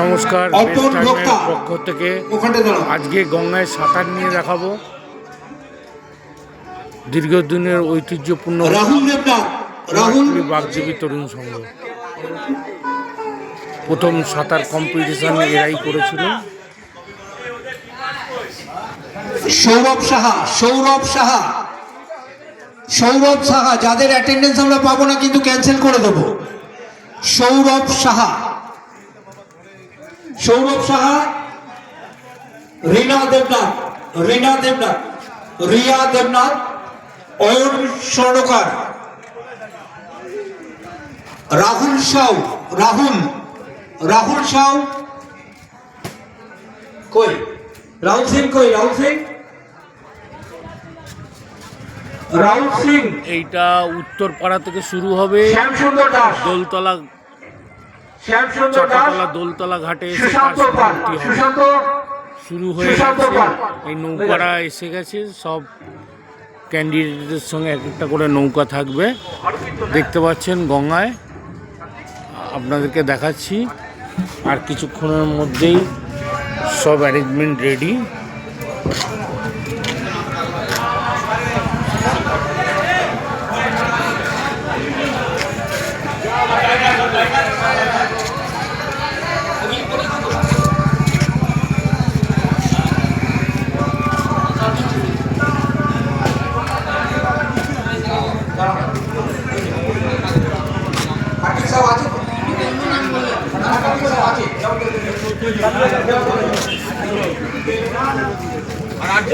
নমস্কার। পক্ষ থেকে। আজকে গঙ্গায় সাঁতার নিয়ে দেখাবো। দীর্ঘদিনের ঐতিহ্যপূর্ণ রাহুল দেবনাথ রাহুল। কুমারটুলি তরুণ সংঘ। প্রথম সাঁতার কম্পিটিশন এরাই করেছিল। সৌরভ সাহা সৌরভ সাহা। সৌরভ সাহা যাদের অ্যাটেন্ডেন্স আমরা পাবো না কিন্তু ক্যান্সেল করে দেবো। সৌরভ সাহা। সৌরভ সাহা রীনা দেবনাথ রীনা দেবনাথ রিয়া দেবনাথ অয়ন স্বর্ণকার রাহুল সাউ রাহুল রাহুল সাউ কই? রাহুল সিং কই? রাহুল সিং? রাহুল সিং। এইটা উত্তরপাড়া থেকে শুরু হবে। শ্যাম সুন্দর দাস। দোলতলা দোলতলা ঘাটে এসে তার সমাপ্তি হবে। শুরু হয়ে গেছে এই এসে গেছে সব ক্যান্ডিডেটদের সঙ্গে এক একটা করে নৌকা থাকবে। দেখতে পাচ্ছেন গঙ্গায় আপনাদেরকে দেখাচ্ছি। আর কিছুক্ষণের মধ্যেই সব অ্যারেঞ্জমেন্ট রেডি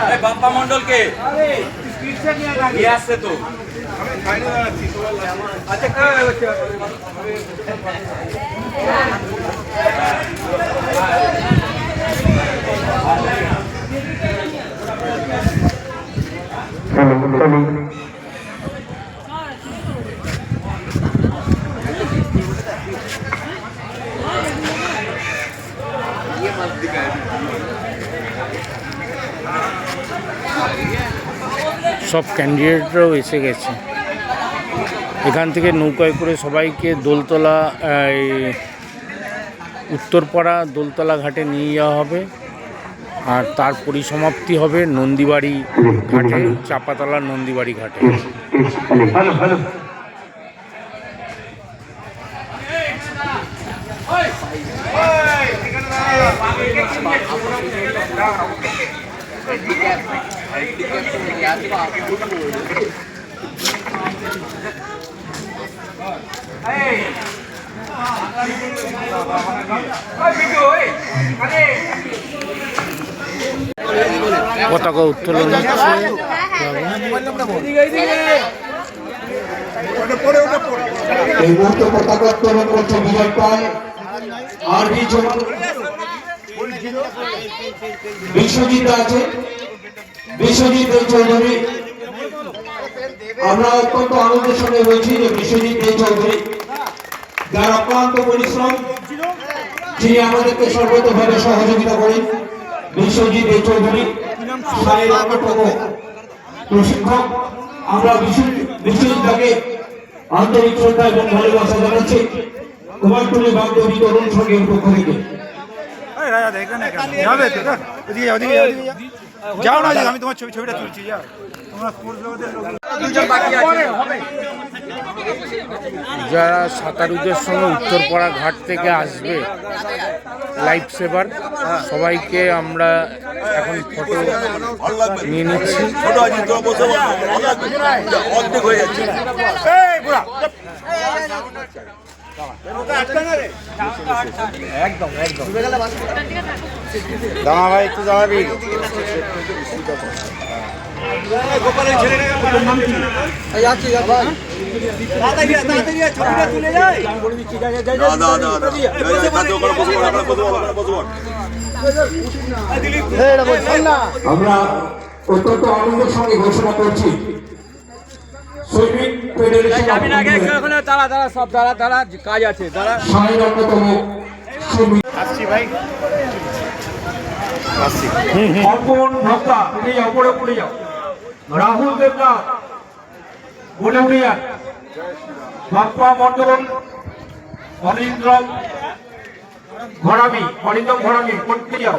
আচ্ছা, বাপ্পা মন্ডলকে নিয়ে আসছে তো সব ক্যান্ডিডেটরাও এসে গেছে। এখান থেকে নৌকায় করে সবাইকে দোলতলা উত্তরপাড়া দোলতলা ঘাটে নিয়ে যাওয়া হবে। আর তার পরিসমাপ্তি হবে নন্দীবাড়ি ঘাটে, চাপাতলা নন্দীবাড়ি ঘাটে। পতাকা উত্তোলন হচ্ছে এই মুহূর্তে পতাকা উত্তোলন করছে বিজয় পাল। আর কিছু বিশ্বজিৎ আছে। বিশ্বজিৎ দে চৌধুরী। আমরা অত্যন্ত আনন্দের সঙ্গে বলছি যে বিশ্বজিৎ দে চৌধুরী, যার অক্লান্ত পরিশ্রম, যিনি আমাদেরকে সর্বতভাবে সহযোগিতা করেন, বিশ্বজিৎ দে চৌধুরী সাহেব অন্যতম প্রশিক্ষক। আমরা বিশ্বজিৎ বিশ্বজিৎটাকে আন্তরিক শ্রদ্ধা এবং ভালোবাসা জানাচ্ছি। কুমারটুলি বাগদেবী তরুণ সঙ্গের পক্ষ থেকে। যাও, না আমি তোমার ছবি ছবিটা তুলছি যাও। তোমরা স্পোর্টস জগতের লোক। যারা সাঁতারুদের সঙ্গে উত্তরপাড়া ঘাট থেকে আসবে লাইফ সেভার সবাইকে আমরা এখন ফটো নিয়ে নিচ্ছি। অর্ধেক হয়ে যাচ্ছে। দামা ভাই একটু দাঁড়াবি আমরা অত্যন্ত আনন্দের সঙ্গে ঘোষণা করছি। সুইমিং ফেডারেশন যাবি না আগে ওখানে দাঁড়া দাঁড়া সব দাঁড়া দাঁড়া কাজ আছে দাঁড়া। সাহের অন্যতম সুইমিং অর্পণ ভক্তা পড়ে যাও পড়ে পড়ে যাও। রাহুল দেবনাথ বুলেউরিয়া বাপ্পা মন্ডল অনিন্দ্রম ঘরামি অনিন্দম ঘরামি পড়তে যাও?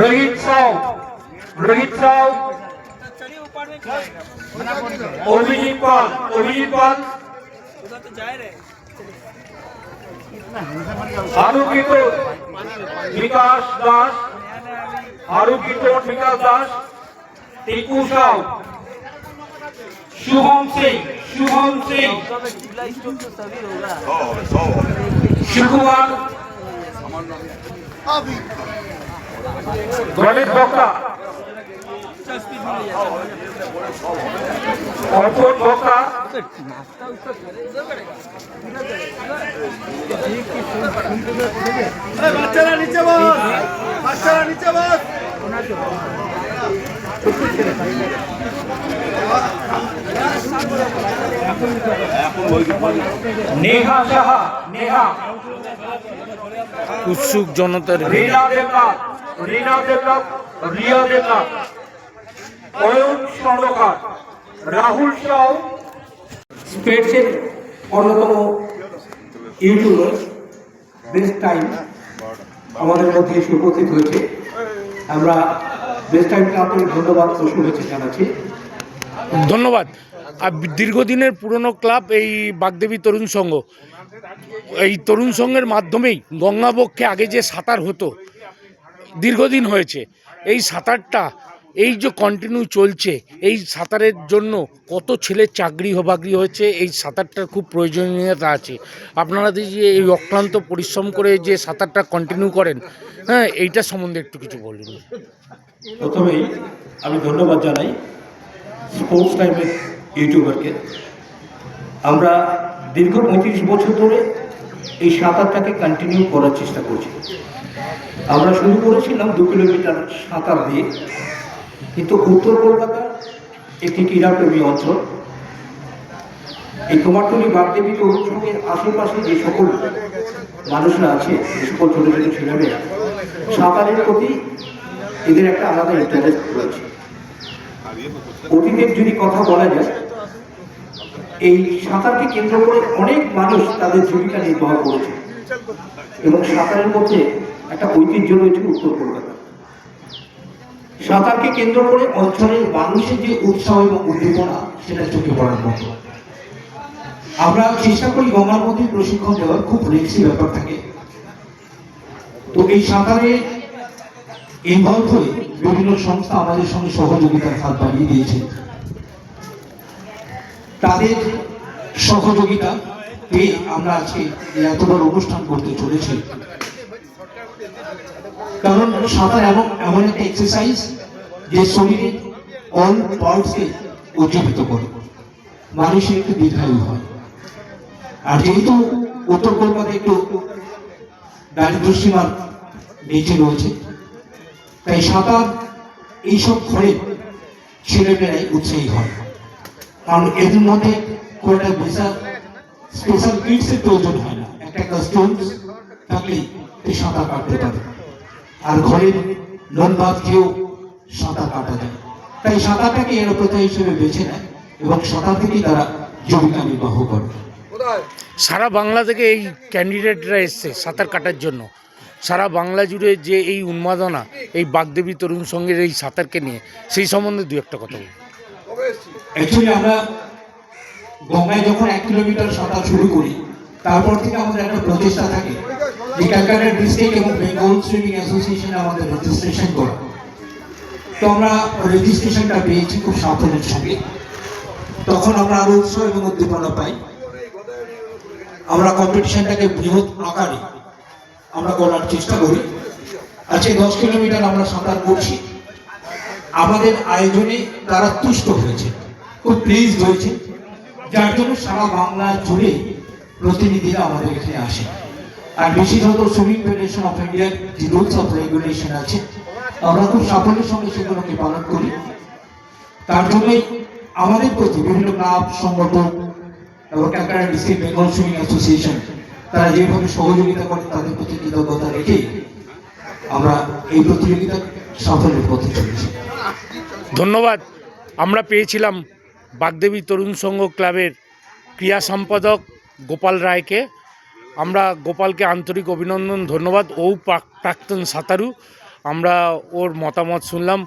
রোহিত সাউ রোহিত সাউ অভিজিৎ পাল অভিজিৎ পাল আলোকিত বিকাশ দাস আরোপিত বিকাশ দাস টিকু সাউ শুভম সিং শুভম সিং। শিবকুমার গণেশ ভক্তা বাচ্চারা নিচে বাচ্চারা নিচে নেহা সাহা নেহা। উৎসুক জনতার রীনা দেবনাথ রীনা দেবনাথ রিয়া দেবনাথ। অয়ন স্বর্ণকার। রাহুল সাউ। অন্যতম ইউটিউবার বেস্ট টাইম আমাদের মধ্যে এসে উপস্থিত হয়েছে। আমরা বেস্ট টাইমকে আপনাকে ধন্যবাদ ও শুভেচ্ছা জানাচ্ছি। ধন্যবাদ। আর দীর্ঘদিনের পুরনো ক্লাব এই বাগদেবী তরুণ সংঘ। এই তরুণ সংঘের মাধ্যমেই গঙ্গাবক্ষে আগে যে সাঁতার হতো দীর্ঘদিন হয়েছে। এই সাঁতারটা এই যে কন্টিনিউ চলছে, এই সাঁতারের জন্য কত ছেলের চাকরি বাকরি হয়েছে, এই সাঁতারটার খুব প্রয়োজনীয়তা আছে। আপনারা যে এই অক্লান্ত পরিশ্রম করে যে সাঁতারটা কন্টিনিউ করেন হ্যাঁ এইটা সম্বন্ধে একটু কিছু বলুন। প্রথমেই আমি ধন্যবাদ জানাই স্পোর্টস টাইমের ইউটিউবারকে আমরা দীর্ঘ পঁয়ত্রিশ বছর ধরে এই সাঁতারটাকে কন্টিনিউ করার চেষ্টা করছি। আমরা শুরু করেছিলাম দু কিলোমিটার সাঁতার দিয়ে। কিন্তু উত্তর কলকাতা একটি ক্রীড়াপ্রেমী অঞ্চল। এই কুমারটুলি বাগদেবী তরুণসংঘের আশেপাশে যে সকল মানুষরা আছে, যে সকল ছোটো ছোটো ছেলেমেয়েরা, সাঁতারের প্রতি এদের একটা আলাদা ইন্টারেস্ট রয়েছে। অতীতের যদি কথা বলা যায়, এই সাঁতারকে কেন্দ্র করে অনেক মানুষ তাদের জীবিকা নির্বাহ করেছে এবং সাঁতারের মধ্যে একটা ঐতিহ্য রয়েছে উত্তর কলকাতা সাঁতারকে কেন্দ্র করে অঞ্চলের মানুষের যে উৎসাহ এবং উদ্দীপনা, সেটা চোখে পড়ার মতো। আমরা চেষ্টা করি গঙ্গার মধ্যে প্রশিক্ষণ দেওয়ার, খুব রিক্সি ব্যাপার থাকে। তো এই সাঁতারে ইনভলভ হয়ে বিভিন্ন সংস্থা আমাদের সঙ্গে সহযোগিতার হাত বাড়িয়ে দিয়েছে। তাদের সহযোগিতা পেয়ে আমরা আজকে এত বড় অনুষ্ঠান করতে চলেছি। কারণ সাঁতার এমন এমন একটা এক্সারসাইজ যে শরীরের অল পার্টসকে উজ্জীবিত করে মানুষের একটু দীর্ঘায়ু হয় আর যেহেতু উত্তর কলকাতা একটু দারিদ্র সীমার নিচে রয়েছে, তাই সাঁতার এইসব ঘরে ছেলেমেয়েরাই উৎসাহী হয় কারণ এদের মধ্যে খুব একটা বিশাল স্পেশাল কিটসের প্রয়োজন হয় না। একটা কাস্টমস থাকলেই সাঁতার কাটতে পারে। আর ঘরের লোন ভাত খেয়েও সাঁতার কাটা যায় তাই সাঁতারটাকে এর প্রথা হিসেবে বেছে নেয় এবং সাঁতার থেকেই তারা জীবিকা নির্বাহ করে। সারা বাংলা থেকে এই ক্যান্ডিডেটরা এসছে সাঁতার কাটার জন্য। সারা বাংলা জুড়ে যে এই উন্মাদনা এই বাগদেবী তরুণ সংঘের এই সাঁতারকে নিয়ে সেই সম্বন্ধে দু একটা কথা অ্যাকচুয়ালি আমরা গঙ্গায় যখন এক কিলোমিটার সাঁতার শুরু করি তারপর থেকে আমাদের একটা প্রচেষ্টা থাকে। যে ক্যালকাটা ডিস্ট্রিক্ট এবং বেঙ্গল সুইমিং অ্যাসোসিয়েশনে আমাদের রেজিস্ট্রেশন করা। তো আমরা রেজিস্ট্রেশনটা পেয়েছি খুব সাফল্যের সঙ্গে। তখন আমরা আরও উৎসাহ এবং উদ্দীপনা পাই। আমরা কম্পিটিশনটাকে বৃহৎ আকারে আমরা করার চেষ্টা করি। আজকে দশ কিলোমিটার আমরা সাঁতার করছি। আমাদের আয়োজনে তারা তুষ্ট হয়েছে, খুব প্লিজ হয়েছে। যার জন্য সারা বাংলা জুড়ে প্রতিনিধিরা আমাদের এখানে আসে আর বিশেষত সুইমিং ফেডারেশন অফ ইন্ডিয়ার যে রুলস অফ রেগুলেশন আছে। আমরা খুব সাফল্যের সঙ্গে সেগুলোকে পালন করি। তার জন্যই আমাদের প্রতি বিভিন্ন ক্লাব, সংগঠন তারা যেভাবে সহযোগিতা করে, তাদের প্রতি কৃতজ্ঞতা রেখে আমরা এই প্রতিযোগিতা সাফল্যের পথে চলেছি। ধন্যবাদ। আমরা পেয়েছিলাম বাগদেবী তরুণ সংঘ ক্লাবের ক্রিয়া সম্পাদক গোপাল রায়কে। আমরা গোপালকে আন্তরিক অভিনন্দন, ধন্যবাদ। ও প্রাক- প্রাক্তন সাঁতারু আমরা ওর মতামত শুনলাম।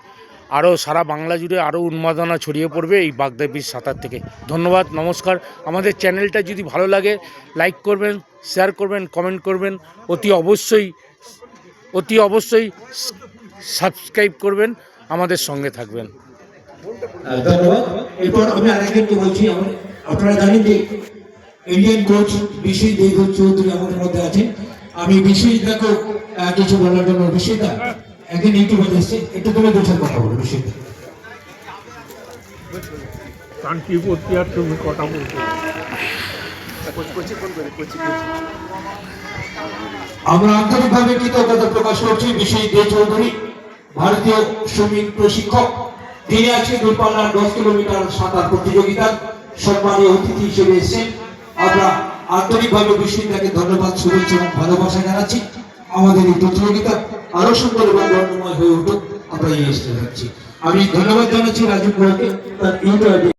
আরও সারা বাংলা জুড়ে আরও উন্মাদনা ছড়িয়ে পড়বে এই বাগদেবীর সাঁতার থেকে। ধন্যবাদ, নমস্কার। আমাদের চ্যানেলটা যদি ভালো লাগে, লাইক করবেন, শেয়ার করবেন, কমেন্ট করবেন, অতি অবশ্যই অতি অবশ্যই সাবস্ক্রাইব করবেন, আমাদের সঙ্গে থাকবেন। ধন্যবাদ। এরপর আমি আরেকজনকে বলছি, আপনারা জানেন যে ইন্ডিয়ান কোচ বিশেষ দীর্ঘ চৌধুরী আমাদের মধ্যে আছেন। আমি বিশেষ দেখো কিছু বলার জন্য বিশেষ দা একদিন একটু বলে এসছে একটু তুমি দুটার কথা বলো বিশেষ দা। আর তুমি কথা বলতে? আমরা আন্তরিকভাবে কৃতজ্ঞতা প্রকাশ করছি বিশেষ দে চৌধুরী ভারতীয় সুইমিং প্রশিক্ষক। তিনি আজকে দূরপাল্লার দশ কিলোমিটার সাঁতার প্রতিযোগিতার সম্মানীয় অতিথি হিসেবে এসেছেন। আমরা আন্তরিকভাবে বিষয়টাকে ধন্যবাদ, শুভেচ্ছা এবং ভালোবাসা জানাচ্ছি। আমাদের এই প্রতিযোগিতা আরও সুন্দর এবং বর্ণময় হয়ে উঠুক, আমরা এই আমি ধন্যবাদ জানাচ্ছি রাজীব গোয়াকে তার